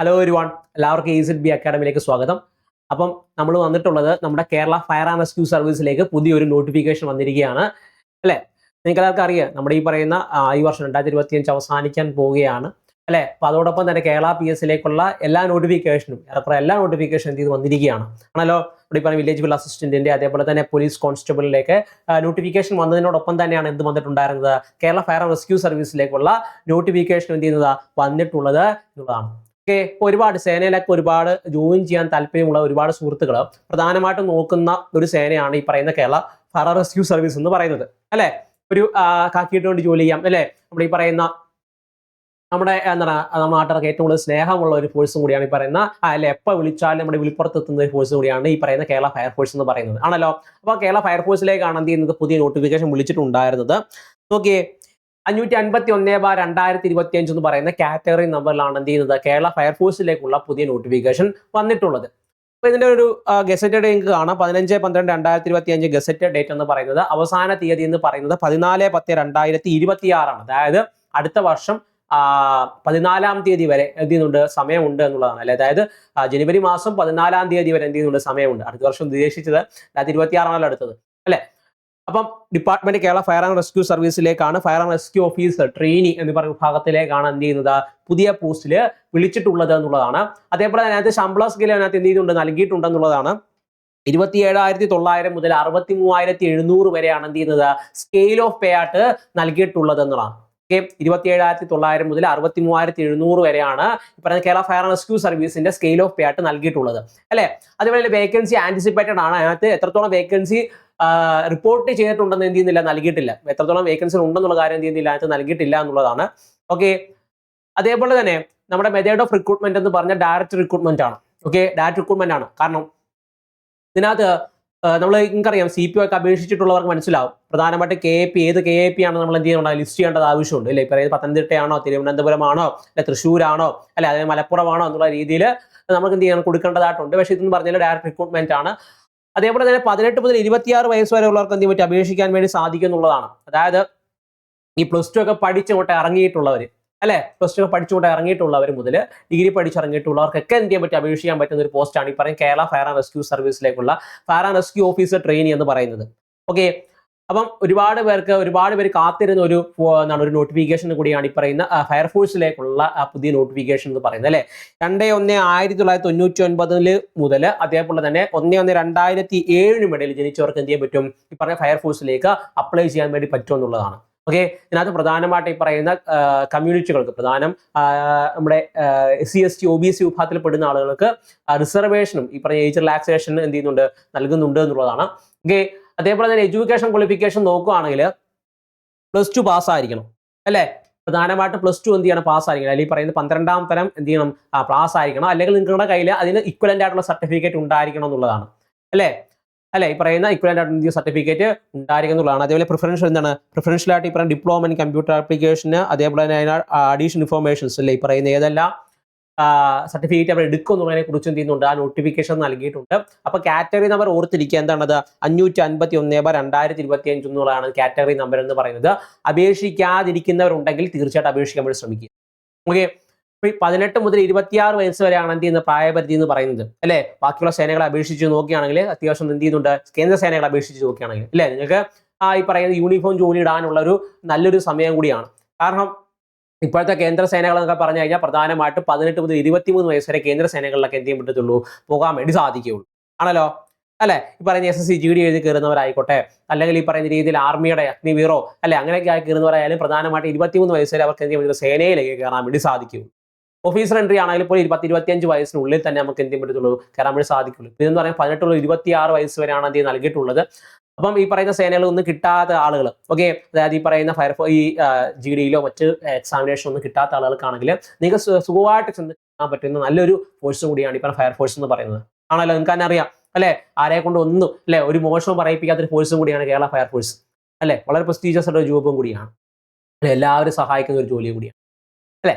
Hello ഒരുവാൺ എല്ലാവർക്കും A B അക്കാഡമിയിലേക്ക് സ്വാഗതം. അപ്പം നമ്മൾ വന്നിട്ടുള്ളത് നമ്മുടെ കേരള ഫയർ ആൻഡ് റെസ്ക്യൂ സർവീസിലേക്ക് പുതിയൊരു നോട്ടിഫിക്കേഷൻ വന്നിരിക്കുകയാണ്. അല്ലേ? നിങ്ങൾക്ക് എല്ലാവർക്കും അറിയാം നമ്മുടെ ഈ പറയുന്ന ഈ വർഷം രണ്ടായിരത്തി ഇരുപത്തി അഞ്ച് അവസാനിക്കാൻ പോവുകയാണ്. അല്ലേ? അപ്പോൾ അതോടൊപ്പം തന്നെ കേരള പി എസ് സിയിലേക്കുള്ള എല്ലാ നോട്ടിഫിക്കേഷനും ഏറെക്കുറെ എല്ലാ നോട്ടിഫിക്കേഷനും എന്ത് ചെയ്ത്? വന്നിരിക്കുകയാണ്. ആണല്ലോ? ഇവിടെ പറഞ്ഞ വില്ലേജ് ബിൽ അസിസ്റ്റന്റിന്റെ അതേപോലെ തന്നെ പോലീസ് കോൺസ്റ്റബിളിലേക്ക് നോട്ടിഫിക്കേഷൻ വന്നതിനോടൊപ്പം തന്നെയാണ് എന്ത് വന്നിട്ടുണ്ടായിരുന്നത്? കേരള ഫയർ ആൻഡ് റെസ്ക്യൂ സർവീസിലേക്കുള്ള നോട്ടിഫിക്കേഷൻ എന്ത് ചെയ്യുന്നത്? വന്നിട്ടുള്ളത് എന്നുള്ളതാണ്. ഓക്കെ ഒരുപാട് സേനയിലൊക്കെ ഒരുപാട് ജോയിൻ ചെയ്യാൻ താല്പര്യമുള്ള ഒരുപാട് സുഹൃത്തുക്കൾ പ്രധാനമായിട്ടും നോക്കുന്ന ഒരു സേനയാണ് ഈ പറയുന്ന കേരള ഫയർ റെസ്ക്യൂ സർവീസ് എന്ന് പറയുന്നത്. അല്ലെ? ഒരു കാക്കിയിട്ട് വേണ്ടി ജോലി ചെയ്യാം. അല്ലെ? നമ്മുടെ ഈ പറയുന്ന നമ്മുടെ എന്താണ് നമ്മുടെ നാട്ടുകാർക്ക് ഏറ്റവും കൂടുതൽ സ്നേഹമുള്ള ഒരു ഫോഴ്സും കൂടിയാണ് ഈ പറയുന്ന അല്ലെ? എപ്പോൾ വിളിച്ചാലും നമ്മുടെ വിളിപ്പുറത്ത് എത്തുന്ന ഒരു ഫോഴ്സ് കൂടിയാണ് ഈ പറയുന്ന കേരള ഫയർ ഫോഴ്സ് എന്ന് പറയുന്നത്. ആണല്ലോ? അപ്പോൾ കേരള ഫയർ ഫോഴ്സിലേക്കാണ് എന്ത് ചെയ്യുന്നത്? പുതിയ നോട്ടിഫിക്കേഷൻ വിളിച്ചിട്ടുണ്ടായിരുന്നത്. നോക്കിയേ അഞ്ഞൂറ്റി അൻപത്തി ഒന്നേ ബാർ രണ്ടായിരത്തി ഇരുപത്തി അഞ്ച് എന്ന് പറയുന്ന കാറ്റഗറി നമ്പറിലാണ് എന്ത് ചെയ്യുന്നത്? കേരള ഫയർഫോഴ്സിലേക്കുള്ള പുതിയ നോട്ടിഫിക്കേഷൻ വന്നിട്ടുള്ളത്. അപ്പോൾ ഇതിന്റെ ഒരു ഗസറ്റഡ് നിങ്ങൾക്ക് കാണാം. പതിനഞ്ച് പന്ത്രണ്ട് രണ്ടായിരത്തി ഇരുപത്തി അഞ്ച് ഗസറ്റഡ് ഡേറ്റ് എന്ന് പറയുന്നത് അവസാന തീയതി എന്ന് പറയുന്നത് പതിനാല് പത്ത് രണ്ടായിരത്തി ഇരുപത്തി ആറാണ് അതായത് അടുത്ത വർഷം പതിനാലാം തീയതി വരെ എന്ത് ചെയ്യുന്നുണ്ട്? സമയമുണ്ട് എന്നുള്ളതാണ്. അല്ലെ? അതായത് ജനുവരി മാസം പതിനാലാം തീയതി വരെ എന്ത് ചെയ്യുന്നുണ്ട്? സമയമുണ്ട്. അടുത്ത വർഷം ഉദ്ദേശിച്ചത് രണ്ടായിരത്തി ഇരുപത്തി ആറാണല്ലോ അടുത്തത്. അല്ലെ? അപ്പം department Kerala fire and rescue സർവീസിലേക്കാണ് fire and rescue officer trainee എന്ന് പറയുന്ന വിഭാഗത്തിലേക്കാണ് എന്ത് ചെയ്യുന്നത് പുതിയ പോസ്റ്റിൽ വിളിച്ചിട്ടുള്ളത് എന്നുള്ളതാണ്. അതേപോലെ അതിനകത്ത് ശമ്പള സ്കെയിൽ അതിനകത്ത് എന്ത് ചെയ്തിട്ടുണ്ട് നൽകിയിട്ടുണ്ടെന്നുള്ളതാണ്. ഇരുപത്തി ഏഴായിരത്തി തൊള്ളായിരം മുതൽ അറുപത്തി മൂവായിരത്തി എഴുന്നൂറ് വരെയാണ് എന്ത് ചെയ്യുന്നത്? സ്കെയിൽ ഓഫ് പേ ആയിട്ട് നൽകിയിട്ടുള്ളത് എന്നുള്ളതാണ്. ഓക്കെ ഇരുപത്തി ഏഴായിരത്തി തൊള്ളായിരം മുതൽ അറുപത്തി മൂവായിരത്തി എഴുന്നൂറ് വരെയാണ് പറയുന്ന കേരള ഫയർ ആൻഡ് റെസ്ക്യൂ സർവീസിന്റെ സ്കെയിൽ ഓഫ് പേ ആയിട്ട് നൽകിയിട്ടുള്ളത്. അല്ലെ? അതുപോലെ വേക്കൻസി ആന്റിസിപ്പേറ്റഡ് ആണ്. അതിനകത്ത് എത്രത്തോളം വേക്കൻസി റിപ്പോർട്ട് ചെയ്തിട്ടുണ്ടെന്ന് എന്ത് ചെയ്യുന്നില്ല നൽകിയിട്ടില്ല. എത്രത്തോളം വേക്കൻസി ഉണ്ടെന്നുള്ള കാര്യം എന്ത് ചെയ്യുന്നില്ല അതിനകത്ത് നൽകിയിട്ടില്ല എന്നുള്ളതാണ്. ഓക്കെ അതേപോലെ തന്നെ നമ്മുടെ മെത്തേഡ് ഓഫ് റിക്രൂട്ട്മെന്റ് എന്ന് പറഞ്ഞ ഡയറക്റ്റ് റിക്രൂട്ട്മെന്റ് ആണ്. ഓക്കെ ഡയറക്റ്റ് റിക്രൂട്ട്മെന്റ് ആണ്. കാരണം ഇതിനകത്ത് നമ്മൾ നിങ്ങൾക്കറിയാം സി പി ഒക്കെ അപേക്ഷിച്ചിട്ടുള്ളവർക്ക് മനസ്സിലാവും. പ്രധാനമായിട്ട് കെ എ പി ഏത് കെ എ പി ആണ് നമ്മൾ എന്ത് ചെയ്യണം ലിസ്റ്റ് ചെയ്യേണ്ടത് ആവശ്യമുണ്ട്. അല്ലെ? ഇപ്പം പത്തനംതിട്ടയാണോ തിരുവനന്തപുരമാണോ അല്ലെ തൃശ്ശൂരാണോ അല്ലെ അതായത് മലപ്പുറമാണോ എന്നുള്ള രീതിയിൽ നമുക്ക് എന്ത് ചെയ്യണം? കൊടുക്കേണ്ടതായിട്ടുണ്ട്. പക്ഷേ ഇതെന്ന് പറഞ്ഞാൽ ഡയറക്റ്റ് റിക്രൂട്ട്മെന്റ് ആണ്. അതേപോലെ തന്നെ പതിനെട്ട് മുതൽ ഇരുപത്തിയാറ് വയസ്സ് വരെ ഉള്ളവർക്ക് എന്ത് പറ്റും അപേക്ഷിക്കാൻ വേണ്ടി സാധിക്കും എന്നുള്ളതാണ് അതായത് ഈ പ്ലസ് ടു ഒക്കെ പഠിച്ചങ്ങോട്ട് ഇറങ്ങിയിട്ടുള്ളവർ അല്ലെ? പ്ലസ് ടു ഒക്കെ പഠിച്ചുകൊണ്ട് ഇറങ്ങിയിട്ടുള്ളവർ മുതൽ ഡിഗ്രി പഠിച്ചിറങ്ങിയിട്ടുള്ളവർക്കൊക്കെ എന്ത് ചെയ്യാൻ പറ്റും? അപേക്ഷിക്കാൻ പറ്റുന്ന ഒരു പോസ്റ്റാണ് ഈ പറയുന്ന Kerala fire and rescue സർവീസിലേക്കുള്ള fire and rescue officer trainee എന്ന് പറയുന്നത്. ഓക്കെ അപ്പം ഒരുപാട് പേർക്ക് ഒരുപാട് പേര് കാത്തിരുന്ന ഒരു എന്താണ് ഒരു നോട്ടിഫിക്കേഷൻ കൂടിയാണ് ഈ പറയുന്ന ഫയർഫോഴ്സിലേക്കുള്ള പുതിയ നോട്ടിഫിക്കേഷൻ എന്ന് പറയുന്നത് അല്ലെ? രണ്ട് ഒന്ന് ആയിരത്തി തൊള്ളായിരത്തി തൊണ്ണൂറ്റി ഒൻപതിൽ മുതൽ അതേപോലെ തന്നെ ഒന്ന് ഒന്ന് രണ്ടായിരത്തി ഏഴിനും ഇടയിൽ ജനിച്ചവർക്ക് എന്ത് ചെയ്യാൻ പറ്റും? ഈ പറഞ്ഞ ഫയർഫോഴ്സിലേക്ക് അപ്ലൈ ചെയ്യാൻ വേണ്ടി പറ്റും എന്നുള്ളതാണ്. ഓക്കെ? ഇതിനകത്ത് പ്രധാനമായിട്ട് ഈ പറയുന്ന കമ്മ്യൂണിറ്റികൾക്ക് പ്രധാനം നമ്മുടെ C S T O B C വിഭാഗത്തിൽ പെടുന്ന ആളുകൾക്ക് റിസർവേഷനും ഈ പറഞ്ഞ ഏജ് റിലാക്സേഷൻ എന്ത് ചെയ്യുന്നുണ്ട്? നൽകുന്നുണ്ട് എന്നുള്ളതാണ്. ഓക്കെ? അതേപോലെ തന്നെ എഡ്യൂക്കേഷൻ ക്വാളിഫിക്കേഷൻ നോക്കുകയാണെങ്കിൽ പ്ലസ് ടു പാസ്സായിരിക്കണം അല്ലേ? പ്രധാനമായിട്ട് പ്ലസ് ടു എന്ത് ചെയ്യണം? പാസ്സായിരിക്കണം അല്ലെങ്കിൽ പറയുന്നത് പറയുന്ന പന്ത്രണ്ടാം തരം എന്ത് ചെയ്യണം? പാസ് ആയിരിക്കണം. അല്ലെങ്കിൽ നിങ്ങളുടെ കയ്യിൽ അതിന് ഇക്വലന്റ് ആയിട്ടുള്ള സർട്ടിഫിക്കറ്റ് ഉണ്ടായിരിക്കണം എന്നുള്ളതാണ്. അല്ലേ? അല്ലേ? ഈ പറയുന്ന ഇക്വലന്റ് ആയിട്ടുള്ള സർട്ടിഫിക്കറ്റ് ഉണ്ടായിരിക്കണം എന്നുള്ളതാണ്. അതേപോലെ പ്രിഫറൻഷ്യൽ എന്താണ്? പ്രിഫറൻഷ്യൽ ആയിട്ട് ഈ പറയുന്ന ഡിപ്ലോമ ഇൻ കമ്പ്യൂട്ടർ ആപ്ലിക്കേഷന് അതേപോലെ തന്നെ അതിന് അഡീഷണൽ ഇൻഫോർമേഷൻസ് അല്ലേ? ഈ പറയുന്ന ഏതെല്ലാം സർട്ടിഫിക്കറ്റ് അവർ എടുക്കുന്നതിനെ കുറിച്ച് എന്ത് ചെയ്യുന്നുണ്ട്? ആ നോട്ടിഫിക്കേഷൻ നൽകിയിട്ടുണ്ട്. അപ്പൊ കാറ്റഗറി നമ്പർ ഓർത്തിരിക്കുക. എന്താണത്? അഞ്ഞൂറ്റി അൻപത്തി ഒന്ന് ബാർ രണ്ടായിരത്തി ഇരുപത്തി അഞ്ച് എന്നുള്ളതാണ് കാറ്റഗറി നമ്പർ എന്ന് പറയുന്നത്. അപേക്ഷിക്കാതിരിക്കുന്നവരുണ്ടെങ്കിൽ തീർച്ചയായിട്ടും അപേക്ഷിക്കാൻ വേണ്ടി ശ്രമിക്കുക. ഓക്കെ പതിനെട്ട് മുതൽ ഇരുപത്തിയാറ് വയസ്സ് വരെയാണ് എന്ത് ചെയ്യുന്ന പ്രായപരിധി എന്ന് പറയുന്നത്. അല്ലെ? ബാക്കിയുള്ള സേനകളെ അപേക്ഷിച്ച് നോക്കുകയാണെങ്കിൽ അത്യാവശ്യം എന്ത് ചെയ്യുന്നുണ്ട്? കേന്ദ്ര സേനകളെ അപേക്ഷിച്ച് നോക്കുകയാണെങ്കിൽ. അല്ലെ? നിങ്ങൾക്ക് ആ ഈ പറയുന്ന യൂണിഫോം ജോലി ഇടാനുള്ള ഒരു നല്ലൊരു സമയം കൂടിയാണ്. കാരണം ഇപ്പോഴത്തെ കേന്ദ്ര സേനകൾ എന്നൊക്കെ പറഞ്ഞു കഴിഞ്ഞാൽ പ്രധാനമായിട്ട് പതിനെട്ട് മുതൽ ഇരുപത്തിമൂന്ന് വയസ്സ് വരെ കേന്ദ്ര സേനകളിലൊക്കെ എന്ത് ചെയ്യാൻ പറ്റത്തുള്ളൂ? പോകാൻ വേണ്ടി സാധിക്കുകയുള്ളൂ. ആണല്ലോ? അല്ലെ? ഈ പറയുന്ന S S C G D എഴുതി കയറുന്നവരായിക്കോട്ടെ അല്ലെങ്കിൽ ഈ പറയുന്ന രീതിയിൽ ആർമിയുടെ അഗ്നിവീറോ അല്ലെ അങ്ങനെയൊക്കെ ആയി കയറുന്നവരായാലും പ്രധാനമായിട്ട് ഇരുപത്തിമൂന്ന് വയസ്സ് വരെ അവർക്ക് എന്ത് പറ്റും? സേനയിലേക്ക് കയറാൻ വേണ്ടി സാധിക്കുകയുള്ളൂ. ഓഫീസർ എൻട്രി ആണെങ്കിൽ പോലും പത്ത് ഇരുപത്തിയഞ്ച് വയസ്സിനുള്ളിൽ തന്നെ നമുക്ക് എന്ത് ചെയ്യാൻ പറ്റത്തുള്ളൂ? കയറാൻ വേണ്ടി സാധിക്കുള്ളൂ ഇതെന്ന് പറയുന്നത് പതിനെട്ടുള്ള ഇരുപത്തിയാറ് വയസ്സ് വരെയാണ് എന്ത് ചെയ്യുന്നത് നൽകിയിട്ടുള്ളത്? അപ്പം ഈ പറയുന്ന സേനകൾ ഒന്നും കിട്ടാത്ത ആളുകൾ ഓക്കെ അതായത് ഈ പറയുന്ന ഫയർ ഈ ജി ഡിയിലോ മറ്റ് എക്സാമിനേഷൻ ഒന്നും കിട്ടാത്ത ആളുകൾക്കാണെങ്കിൽ നിങ്ങൾക്ക് സുഖമായിട്ട് ചെന്ന് പറ്റുന്ന നല്ലൊരു ഫോഴ്സ് കൂടിയാണ് പറഞ്ഞ ഫയർ ഫോഴ്സ് എന്ന് പറയുന്നത്. ആണല്ലോ നിങ്ങൾക്ക് തന്നെ അറിയാം അല്ലെ? ആരെ കൊണ്ട് ഒന്നും അല്ലെ? ഒരു മോശവും പറയിപ്പിക്കാത്തൊരു ഫോഴ്സും കൂടിയാണ് കേരള ഫയർ ഫോഴ്സ് അല്ലെ? വളരെ പ്രസ്റ്റീജിയസ് ആയിട്ടുള്ള ജോബും കൂടിയാണ്. അല്ലെ? എല്ലാവരും സഹായിക്കുന്ന ഒരു ജോലിയും കൂടിയാണ് അല്ലെ?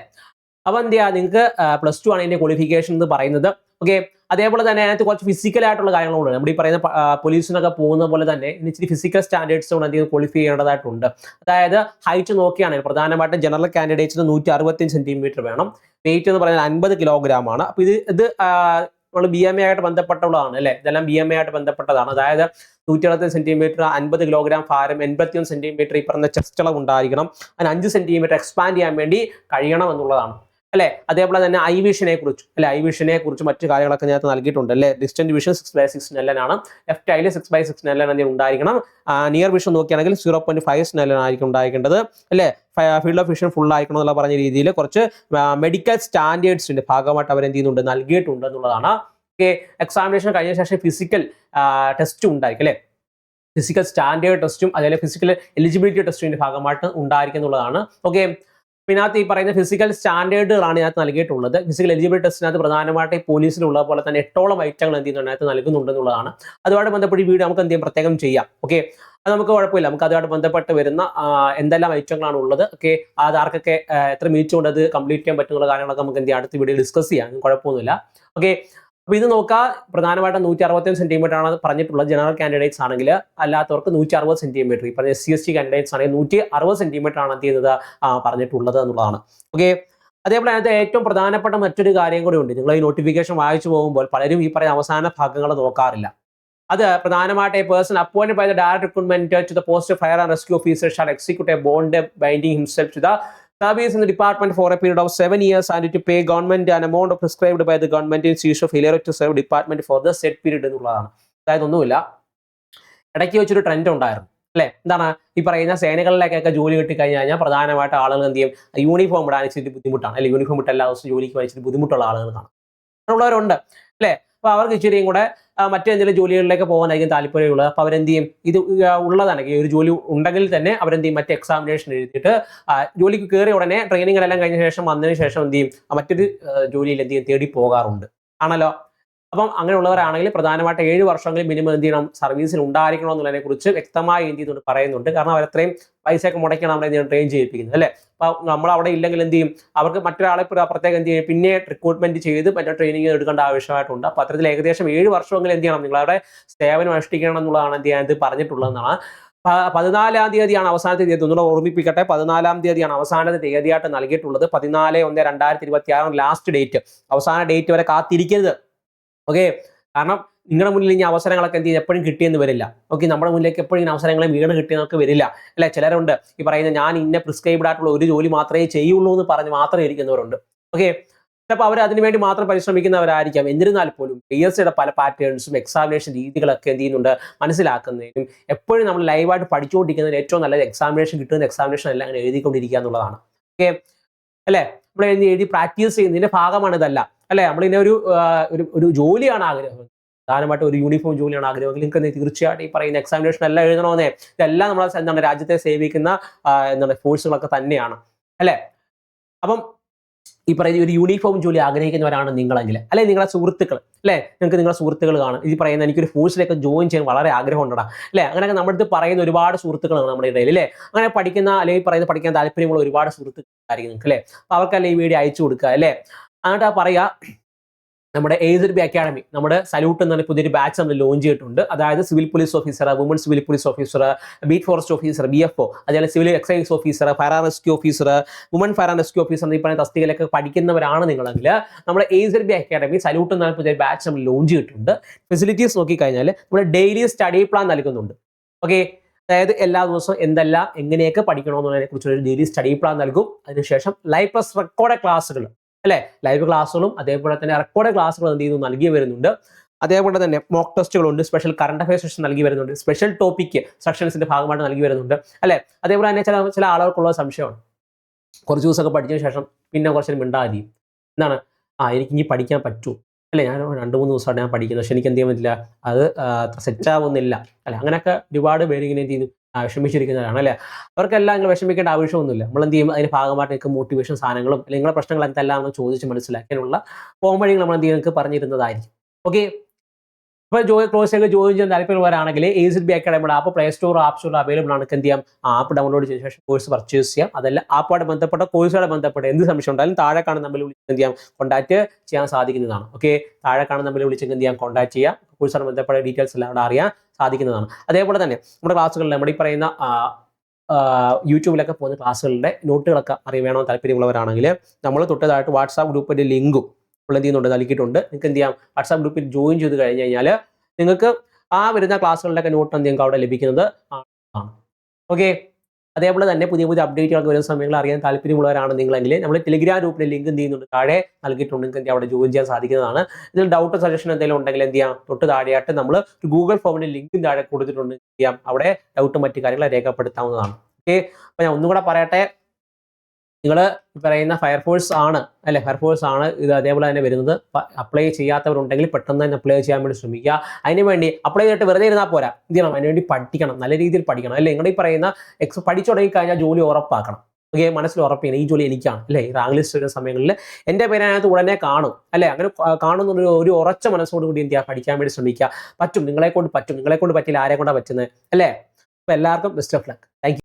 അപ്പൊ എന്ത് ചെയ്യാ? നിങ്ങൾക്ക് പ്ലസ് ടു ആണ് ഇതിന്റെ ക്വാളിഫിക്കേഷൻ എന്ന് പറയുന്നത്. ഓക്കെ അതേപോലെ തന്നെ അതിനകത്ത് കുറച്ച് ഫിസിക്കൽ ആയിട്ടുള്ള കാര്യങ്ങളുണ്ട്. നമ്മുടെ ഈ പറയുന്ന പോലീസിനൊക്കെ പോകുന്ന പോലെ തന്നെ ഇച്ചിരി ഫിസിക്കൽ സ്റ്റാൻഡേർഡ്സ് കൊണ്ട് എന്തെങ്കിലും ക്വാളിഫൈ ചെയ്യേണ്ടതായിട്ടുണ്ട്. അതായത് ഹൈറ്റ് നോക്കിയാണെങ്കിൽ പ്രധാനമായിട്ടും ജനറൽ കാൻഡിഡേറ്റ്സിന് നൂറ്റി അറുപത്തി സെന്റിമീറ്റർ വേണം. വെയിറ്റ് എന്ന് പറയുന്നത് അൻപത് കിലോഗ്രാം ആണ്. അപ്പൊ ഇത് ഇത് നമ്മൾ ബി എം എ ആയിട്ട് ബന്ധപ്പെട്ടുള്ളതാണ് അല്ലെ? ഇതെല്ലാം ബി എം എ ആയിട്ട് ബന്ധപ്പെട്ടതാണ്. അതായത് നൂറ്റി അറുപത്തി സെന്റിമീറ്റർ അൻപത് കിലോഗ്രാം ഭാരം എൺപത്തിയൊന്ന് സെന്റിമീറ്റർ ഈ പറഞ്ഞ ചെസ്റ്റ് അളവ് ഉണ്ടായിരിക്കണം. അതിന് അഞ്ച് സെന്റിമീറ്റർ എക്സ്പാൻഡ് ചെയ്യാൻ വേണ്ടി കഴിയണം എന്നുള്ളതാണ്. അല്ലെ? അതേപോലെ തന്നെ ഐ വിഷനെ കുറിച്ച് അല്ലെ? ഐ വിഷനെ കുറിച്ച് മറ്റു കാര്യങ്ങളൊക്കെ നേരത്തെ നൽകിയിട്ടുണ്ട് അല്ലെ? Distant vision six by six നെല്ലനാണ് എഫ് ടൈൽ സിക്സ് ബൈ സിക്സ് നെല്ലൻ എന്തെങ്കിലും ഉണ്ടായിരിക്കണം. നിയർ വിഷൻ നോക്കിയാണെങ്കിൽ സീറോ പോയിന്റ് ഫൈവ് നെല്ലൻ ആയിരിക്കും ഉണ്ടായിരിക്കേണ്ടത് അല്ലെ? ഫീൽഡ് ഓഫ് വിഷൻ ഫുൾ ആയിരിക്കണം എന്നുള്ള പറഞ്ഞ രീതിയിൽ കുറച്ച് മെഡിക്കൽ സ്റ്റാൻഡേർഡ്സിന്റെ ഭാഗമായിട്ട് അവർ എന്ത് ചെയ്യുന്നുണ്ട്? നൽകിയിട്ടുണ്ട് എന്നുള്ളതാണ്. ഓക്കെ എക്സാമിനേഷൻ കഴിഞ്ഞ ശേഷം ഫിസിക്കൽ ടെസ്റ്റ് ഉണ്ടായിരിക്കും അല്ലെ? ഫിസിക്കൽ സ്റ്റാൻഡേർഡ് ടെസ്റ്റും അതേപോലെ ഫിസിക്കൽ എലിജിബിലിറ്റി ടെസ്റ്റിന്റെ ഭാഗമായിട്ട് ഉണ്ടായിരിക്കും എന്നുള്ളതാണ്. ഓക്കെ ഇതിനകത്ത് ഈ പറയുന്ന ഫിസിക്കൽ സ്റ്റാൻഡേർഡുകളാണ് ഇതിനകത്ത് നൽകിയിട്ടുള്ളത്. ഫിസിക്കൽ എലിജിബിൾ ടെസ്റ്റിനകത്ത് പ്രധാനമായിട്ട് പോലീസിലുള്ള പോലെ തന്നെ എട്ടോളം ഐറ്റങ്ങൾ എന്ത് ചെയ്യുന്നുണ്ട് അതിനകത്ത് നൽകുന്നുണ്ട് എന്നുള്ളതാണ് അതുമായിട്ട് ബന്ധപ്പെട്ട് ഈ വീഡിയോ നമുക്ക് എന്ത് ചെയ്യാം? പ്രത്യേകം ചെയ്യാം. ഓക്കെ അത് നമുക്ക് കുഴപ്പമില്ല. നമുക്ക് അതുമായിട്ട് ബന്ധപ്പെട്ട് വരുന്ന എന്തെല്ലാം ഐറ്റങ്ങളാണ് ഉള്ളത്. ഓക്കെ അത് എത്ര മീറ്റ് കൊണ്ട് അത് കംപ്ലീറ്റ് ചെയ്യാൻ പറ്റുന്ന കാര്യങ്ങളൊക്കെ നമുക്ക് എന്ത് ചെയ്യാം? അടുത്ത വീഡിയോ ഡിസ്കസ് ചെയ്യാം. കുഴപ്പമൊന്നുമില്ല. ഓക്കെ അപ്പൊ ഇത് നോക്കുക പ്രധാനമായിട്ടും നൂറ്റി അറുപത്തി സെന്റിമീറ്റർ ആണ് പറഞ്ഞിട്ടുള്ളത് ജനറൽ കാൻഡിഡേറ്റ്സ് ആണെങ്കിൽ അല്ലാത്തവർക്ക് നൂറ്റി അറുപത് സെന്റിമീറ്റർ ഈ പറഞ്ഞ S C S T candidates ആണെങ്കിൽ നൂറ്റി അറുപത് സെന്റിമീറ്റർ ആണ് എന്ത് ചെയ്യുന്നത് പറഞ്ഞിട്ടുള്ളത് എന്നുള്ളതാണ്. ഓക്കെ അതേപോലെ അതിനകത്ത് ഏറ്റവും പ്രധാനപ്പെട്ട മറ്റൊരു കാര്യം കൂടി ഉണ്ട്. നിങ്ങൾ ഈ നോട്ടിഫിക്കേഷൻ വായിച്ചു പോകുമ്പോൾ പലരും ഈ പറയുന്ന അവസാന ഭാഗങ്ങൾ നോക്കാറില്ല. അത് പ്രധാനമായിട്ട് a person appoint by the direct recruitment to the post fire and rescue officer shall execute a bond binding himself to the service in the department for a period of seven years and to pay government an amount prescribed by the government in case of failure to serve department for the set period എന്നുള്ളതാണ്. അതായത് ഒന്നുമില്ല. ഇടയ്ക്ക് വെച്ചൊരു trend ഉണ്ടായിരുന്നു. അല്ലെ? എന്താണ്? ഈ പറയുന്ന സേനകളിലേക്കൊക്കെ ജോലി കിട്ടി കഴിഞ്ഞ് കഴിഞ്ഞാൽ പ്രധാനമായിട്ട് ആളുകൾ എന്ത് ചെയ്യും? യൂണിഫോം ഇടാൻ ഇച്ചിരി ബുദ്ധിമുട്ടാണ്. അല്ലെങ്കിൽ യൂണിഫോം ഇട്ട് എല്ലാ ദിവസവും ജോലിക്ക് വായിച്ചിട്ട് ബുദ്ധിമുട്ടുള്ള ആളുകൾ കാണാം. അങ്ങനെയുള്ളവരുണ്ട് അല്ലെ? അപ്പൊ അവർക്ക് ഇച്ചിരിയും കൂടെ മറ്റേതെങ്കിലും ജോലികളിലേക്ക് പോകാനായിരിക്കും താല്പര്യമുള്ളത്. അപ്പൊ അവരെന്ത് ചെയ്യും? ഇത് ഉള്ളതാണെങ്കിൽ ഒരു ജോലി ഉണ്ടെങ്കിൽ തന്നെ അവരെന്ത് ചെയ്യും? മറ്റേ എക്സാമിനേഷൻ എഴുതിയിട്ട് ജോലിക്ക് കയറിയ ഉടനെ ട്രെയിനിങ്ങിലെല്ലാം കഴിഞ്ഞ ശേഷം വന്നതിന് ശേഷം എന്ത് ചെയ്യും? മറ്റൊരു ജോലിയിൽ എന്ത് ചെയ്യും? തേടി പോകാറുണ്ട്. ആണല്ലോ? അപ്പം അങ്ങനെയുള്ളവരാണെങ്കിൽ പ്രധാനമായിട്ട് ഏഴ് വർഷമെങ്കിലും മിനിമം എന്ത് ചെയ്യണം? സർവീസിൽ ഉണ്ടായിരിക്കണം എന്നുള്ളതിനെ കുറിച്ച് വ്യക്തമായി എന്ത് ചെയ്യുന്നുണ്ട് പറയുന്നുണ്ട്. കാരണം അവരത്രയും പൈസയൊക്കെ മുടക്കിയാണ് അവിടെ എന്ത് ട്രെയിൻ ചെയ്യിപ്പിക്കുന്നത് അല്ലേ? അപ്പം നമ്മൾ അവിടെ ഇല്ലെങ്കിൽ എന്ത് ചെയ്യും? അവർക്ക് മറ്റൊരാളെ പ്ര- പ്രത്യേകം എന്ത് ചെയ്യും? പിന്നെ റിക്രൂട്ട്മെന്റ് ചെയ്ത് മറ്റേ ട്രെയിനിങ് എടുക്കേണ്ട ആവശ്യമായിട്ടുണ്ട്. അപ്പം അത്തരത്തിൽ ഏകദേശം ഏഴ് വർഷമെങ്കിലും എന്ത് ചെയ്യണം? നിങ്ങളവിടെ സേവനം അനുഷ്ഠിക്കണം എന്നുള്ളതാണ് എന്ത് ചെയ്യാൻ പറഞ്ഞിട്ടുള്ളതെന്നാണ്. പതിനാലാം തീയതിയാണ് അവസാനത്തെ തീയതി. ഒന്നുകൂടെ ഓർമ്മിപ്പിക്കട്ടെ. പതിനാലാം തീയതിയാണ് അവസാനത്തെ തീയതിയായിട്ട് നൽകിയിട്ടുള്ളത്. പതിനാല് ഒന്ന് രണ്ടായിരത്തി ഇരുപത്തി ലാസ്റ്റ് ഡേറ്റ് അവസാന ഡേറ്റ് വരെ കാത്തിരിക്കരുത്. ഓക്കെ കാരണം നിങ്ങളുടെ മുന്നിൽ ഇനി അവസരങ്ങളൊക്കെ എന്ത് ചെയ്യും എപ്പോഴും കിട്ടിയെന്ന് വരില്ല. ഓക്കെ നമ്മുടെ മുന്നിലേക്ക് എപ്പോഴും അവസരങ്ങൾ വീണ് കിട്ടിയെന്നൊക്കെ വരില്ല. അല്ലെ? ചിലരുണ്ട് ഈ പറയുന്ന ഞാൻ ഇന്ന പ്രിസ്ക്രൈബ്ഡ് ആയിട്ടുള്ള ഒരു ജോലി മാത്രമേ ചെയ്യുള്ളൂ എന്ന് പറഞ്ഞ് മാത്രമേ ഇരിക്കുന്നവരുണ്ട്. ഓക്കെ ചിലപ്പോൾ അവർ അതിനുവേണ്ടി മാത്രം പരിശ്രമിക്കുന്നവരായിരിക്കാം. എന്നിരുന്നാൽ പോലും പി എസ് സിയുടെ പല പാറ്റേൺസും എക്സാമിനേഷൻ രീതികളൊക്കെ എന്ത് ചെയ്യുന്നുണ്ട്? മനസ്സിലാക്കുന്നതിനും എപ്പോഴും നമ്മൾ ലൈവായിട്ട് പഠിച്ചുകൊണ്ടിരിക്കുന്നതിന് ഏറ്റവും നല്ലത് എക്സാമിനേഷൻ കിട്ടുന്ന എക്സാമിനേഷൻ എല്ലാം അങ്ങനെ എഴുതിക്കൊണ്ടിരിക്കുക എന്നുള്ളതാണ്. ഓക്കെ അല്ലേ? നമ്മൾ എഴുതി എഴുതി പ്രാക്ടീസ് ചെയ്യുന്നതിന്റെ ഭാഗമാണ് ഇതല്ല അല്ലെ? നമ്മളിങ്ങനെ ഒരു ഒരു ജോലിയാണ് ആഗ്രഹം. പ്രധാനമായിട്ട് ഒരു യൂണിഫോം ജോലിയാണ് ആഗ്രഹമെങ്കിൽ നിങ്ങൾക്ക് തീർച്ചയായിട്ടും ഈ പറയുന്ന എക്സാമിനേഷൻ എല്ലാം എഴുതണമെന്നേ ഇതെല്ലാം നമ്മൾ എന്താണ് രാജ്യത്തെ സേവിക്കുന്ന എന്താണ് ഫോഴ്സുകളൊക്കെ തന്നെയാണ്. അല്ലെ? അപ്പം ഈ പറയുന്ന ഒരു യൂണിഫോം ജോലി ആഗ്രഹിക്കുന്നവരാണ് നിങ്ങളെങ്കിൽ. അല്ലെ? നിങ്ങളുടെ സുഹൃത്തുക്കൾ. അല്ലെ? നിങ്ങൾക്ക് നിങ്ങളുടെ സുഹൃത്തുക്കൾ കാണും. ഈ പറയുന്ന എനിക്കൊരു ഫോഴ്സിലേക്ക് ജോയിൻ ചെയ്യാൻ വളരെ ആഗ്രഹം ഉണ്ടടാ. അല്ലെ? അങ്ങനെയൊക്കെ നമ്മുടെ അടുത്ത് പറയുന്ന ഒരുപാട് സുഹൃത്തുക്കളാണ് നമ്മുടെ ഇടയിൽ. അല്ലെ? അങ്ങനെ പഠിക്കുന്ന അല്ലെങ്കിൽ പറയുന്ന പഠിക്കാൻ താല്പര്യമുള്ള ഒരുപാട് സുഹൃത്തുക്കളായിരിക്കും നിങ്ങൾക്ക്. അല്ലെ? അവർക്കല്ലേ ഈ വീഡിയോ അയച്ചു കൊടുക്കുക. അല്ലെ? എന്നിട്ട് പറയാ നമ്മുടെ എയ്സർ ബി അക്കാഡമി നമ്മുടെ സല്യൂട്ട് എന്ന പുതിയൊരു ബാച്ച് നമ്മൾ ലോഞ്ച് ചെയ്തിട്ടുണ്ട്. അതായത് civil police officer woman civil police officer beat forest officer B F O അതുപോലെ civil excise officer fire rescue officer woman fire and rescue officer എന്നീ പറയുന്ന തസ്തികയിലൊക്കെ പഠിക്കുന്നവരാണ് നിങ്ങളെങ്കിൽ നമ്മുടെ എയ്സർ ബി അക്കാഡമി സല്യൂട്ട് എന്ന പുതിയൊരു ബാച്ച് നമ്മൾ ലോഞ്ച് ചെയ്തിട്ടുണ്ട്. ഫെസിലിറ്റീസ് നോക്കിക്കഴിഞ്ഞാൽ നമ്മുടെ ഡെയിലി സ്റ്റഡി പ്ലാൻ നൽകുന്നുണ്ട്. ഓക്കെ അതായത് എല്ലാ ദിവസവും എന്തെല്ലാം എങ്ങനെയൊക്കെ പഠിക്കണമെന്നുള്ളതിനെ കുറിച്ചുള്ള ഒരു ഡെയിലി സ്റ്റഡി പ്ലാൻ നൽകും. അതിനുശേഷം ലൈവ് പ്ലസ് റെക്കോർഡ് ക്ലാസ്സുകൾ അല്ലെ? ലൈവ് ക്ലാസ്സുകളും അതേപോലെ തന്നെ റെക്കോർഡ് ക്ലാസ്സുകളും എന്ത് ചെയ്യുന്നു നൽകി വരുന്നുണ്ട്. അതേപോലെ തന്നെ മോക്ക് ടെസ്റ്റുകളുണ്ട് സ്പെഷ്യൽ കറണ്ട് അഫയർ സെഷൻ നൽകി വരുന്നുണ്ട്. സ്പെഷ്യൽ ടോപ്പിക് സെക്ഷൻസിന്റെ ഭാഗമായിട്ട് നൽകി വരുന്നുണ്ട്. അല്ലെ? അതേപോലെ തന്നെ ചില ചില ആളുകൾക്കുള്ള സംശയമാണ്. കുറച്ച് ദിവസമൊക്കെ പഠിച്ചതിന് ശേഷം പിന്നെ കുറച്ച് മിണ്ടാതി എന്താണ്? ആ എനിക്ക് ഇനി പഠിക്കാൻ പറ്റൂ. അല്ലെ? ഞാൻ രണ്ട് മൂന്ന് ദിവസമാണ് ഞാൻ പഠിക്കുന്നത് പക്ഷെ എനിക്ക് എന്ത് ചെയ്യാൻ പറ്റില്ല? അത് ആ, സെറ്റ് ആവുന്നില്ല. അല്ലെ? അങ്ങനെയൊക്കെ ഒരുപാട് പേര് ഇങ്ങനെ എന്ത് ചെയ്യുന്നു? വിഷമിച്ചിരിക്കുന്നവരാണ് അല്ലെ? അവർക്കെല്ലാം നിങ്ങൾ വിഷമിക്കേണ്ട ആവശ്യമൊന്നുമില്ല. നമ്മൾ എന്ത് ചെയ്യും? അതിന് ഭാഗമായിട്ട് നിങ്ങൾക്ക് മോട്ടിവേഷൻ സാധനങ്ങളും അല്ലെങ്കിൽ നിങ്ങളുടെ പ്രശ്നങ്ങൾ എന്തെല്ലാം എന്ന് ചോദിച്ച് മനസ്സിലാക്കാനുള്ള പോംവഴികൾ നമ്മൾ എന്ത് ചെയ്യും? നിങ്ങൾക്ക് പറഞ്ഞിരുന്നതായിരിക്കും. ഓക്കെ അപ്പോൾ ക്ലോസ് ചെയ്ത് ജോയിൻ ചെയ്യാൻ താല്പര്യമുള്ളവരാണെങ്കിൽ A C B അക്കാഡമിയുടെ app play store app store available ആണ്. എന്ത് ചെയ്യാം? ആപ്പ് ഡൗൺലോഡ് ചെയ്ത ശേഷം കോഴ്സ് പർച്ചേസ് ചെയ്യാം. അതല്ല ആപ്പുമായിട്ട് ബന്ധപ്പെട്ട കോഴ്സുമായി ബന്ധപ്പെട്ട എന്ത് സംശയം ഉണ്ടായാലും താഴെ കാണുന്ന നമ്പറിൽ വിളിച്ച് എന്ത് ചെയ്യാം? കോൺടാക്ട് ചെയ്യാൻ സാധിക്കുന്നതാണ്. ഓക്കെ താഴെ കാണുന്ന നമ്പറിൽ വിളിച്ച് എന്ത് ചെയ്യാം? കോൺടാക്ട് ചെയ്യാം. കോഴ്സുമായി ബന്ധപ്പെട്ട ഡീറ്റെയിൽസ് എല്ലാം അവിടെ അറിയാൻ സാധിക്കുന്നതാണ്. അതേപോലെ തന്നെ നമ്മുടെ ക്ലാസ്സുകളിൽ നമ്മുടെ ഈ പറയുന്ന യൂട്യൂബിലൊക്കെ പോകുന്ന ക്ലാസ്സുകളുടെ നോട്ടുകളൊക്കെ അറിയണമെന്ന് താല്പര്യമുള്ളവരാണെങ്കിൽ നമ്മൾ തൊട്ടതായിട്ട് വാട്സാപ്പ് ഗ്രൂപ്പിന്റെ ലിങ്കും നമ്മൾ എന്ത് ചെയ്യുന്നുണ്ട് നൽകിയിട്ടുണ്ട്. നിങ്ങൾക്ക് എന്ത് ചെയ്യാം? വാട്സാപ്പ് ഗ്രൂപ്പിൽ ജോയിൻ ചെയ്ത് കഴിഞ്ഞ് കഴിഞ്ഞാൽ നിങ്ങൾക്ക് ആ വരുന്ന ക്ലാസ്സുകളിലൊക്കെ നോട്ട് എന്ത് നിങ്ങൾക്ക് അവിടെ ലഭിക്കുന്നത്. ആണ്. ഓക്കെ അതേപോലെ തന്നെ പുതിയ പുതിയ അപ്ഡേറ്റുകൾ വരുന്ന സമയങ്ങൾ അറിയാൻ താല്പര്യമുള്ളവരാണ് നിങ്ങളെങ്കിൽ നമ്മൾ ടെലിഗ്രാം ഗ്രൂപ്പിന്റെ ലിങ്ക് എന്ത് ചെയ്യുന്നുണ്ട്? താഴെ നൽകിയിട്ടുണ്ട്. നിങ്ങൾക്ക് അവിടെ ജോയിൻ ചെയ്യാൻ സാധിക്കുന്നതാണ്. ഇതിൽ ഡൗട്ട് സജഷൻ എന്തെങ്കിലും ഉണ്ടെങ്കിൽ എന്ത് ചെയ്യാം? തൊട്ട് താഴെയായിട്ട് നമ്മൾ ഒരു ഗൂഗിൾ ഫോമിന്റെ ലിങ്ക് താഴെ കൊടുത്തിട്ടുണ്ട്. എന്ത് ചെയ്യാം? അവിടെ ഡൗട്ടും മറ്റു കാര്യങ്ങൾ രേഖപ്പെടുത്താവുന്നതാണ്. ഓക്കെ അപ്പൊ ഞാൻ ഒന്നും കൂടെ പറയട്ടെ. നിങ്ങൾ പറയുന്ന ഫയർഫോഴ്സ് ആണ് അല്ലെ? ഫയർഫോഴ്സ് ആണ് ഇത് അതേപോലെ തന്നെ വരുന്നത്. അപ്ലൈ ചെയ്യാത്തവരുണ്ടെങ്കിൽ പെട്ടെന്ന് തന്നെ അപ്ലൈ ചെയ്യാൻ വേണ്ടി ശ്രമിക്കുക. അതിന് വേണ്ടി അപ്ലൈ ചെയ്തിട്ട് വെറുതെ ഇരുന്നാൽ പോരാ. എന്ത് ചെയ്യണം? അതിന് വേണ്ടി പഠിക്കണം. നല്ല രീതിയിൽ പഠിക്കണം. അല്ലെ? നിങ്ങളുടെ ഈ പറയുന്ന എക്സ് പഠിച്ചു തുടങ്ങി കഴിഞ്ഞാൽ ജോലി ഉറപ്പാക്കണം. ഓക്കെ മനസ്സിൽ ഉറപ്പിക്കണം ഈ ജോലി എനിക്കാണ്. അല്ലേ? റാങ്ക് ലിസ്റ്റ് വരുന്ന സമയങ്ങളിൽ എന്റെ പേര് അതിനകത്ത് ഉടനെ കാണും. അല്ലേ? അങ്ങനെ കാണുന്ന ഒരു ഒരു ഉറച്ച മനസ്സോട് കൂടി എന്ത് ചെയ്യുക? പഠിക്കാൻ വേണ്ടി ശ്രമിക്കുക. പറ്റും. നിങ്ങളെ കൊണ്ട് പറ്റും. നിങ്ങളെ കൊണ്ട് പറ്റില്ല ആരെ കൊണ്ടാണ് പറ്റുന്നത് അല്ലേ? അപ്പോൾ എല്ലാവർക്കും ബെസ്റ്റ് ഓഫ് ലക്ക് താങ്ക്